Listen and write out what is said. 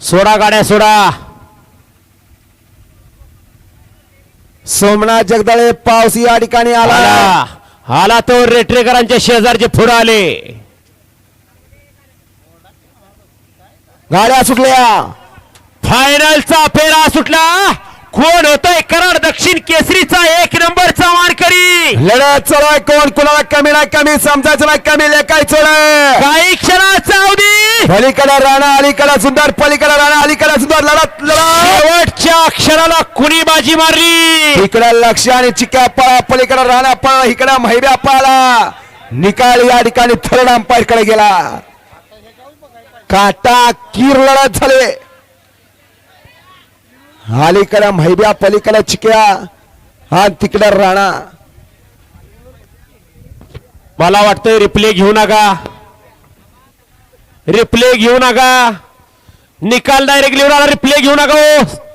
सोडा गाड्या सोडा. सोमनाथ जगदाळे पाऊस या ठिकाणी आला. आला. तो रेटरेकरांच्या शेजारचे पुढे आले. गाड्या सुटल्या. फायनलचा फेरा सुटला. कोण होतोय कराड दक्षिण केसरीचा एक नंबरचा मानकरी लढत चालू आहे. कोण? कोणाला कमी नाही कमी समजायचं नाही कमी लेखायचं नाही काही क्षणाचा पलीकडे राणा अलीकडे सुंदर पलीकडे राणा अलीकडे सुंदर लढत शेवटच्या क्षणाला कुणी बाजी मारली? इकडे लक्ष आणि चिक्या पळा पलीकडे राणा पळा इकडे महिब्या पळाला निकाल या ठिकाणी थर्ड अंपायरकडे गेला. काटा कीर लढत झाले. अलीकडे महिब्या पलीकडे चिक्या हा तिकडे राणा. मला वाटतंय रिप्ले घेऊ नका. रिप्ले घेऊ नका. निकाल डायरेक्ट लिहून आला रिप्ले घेऊ नका हो.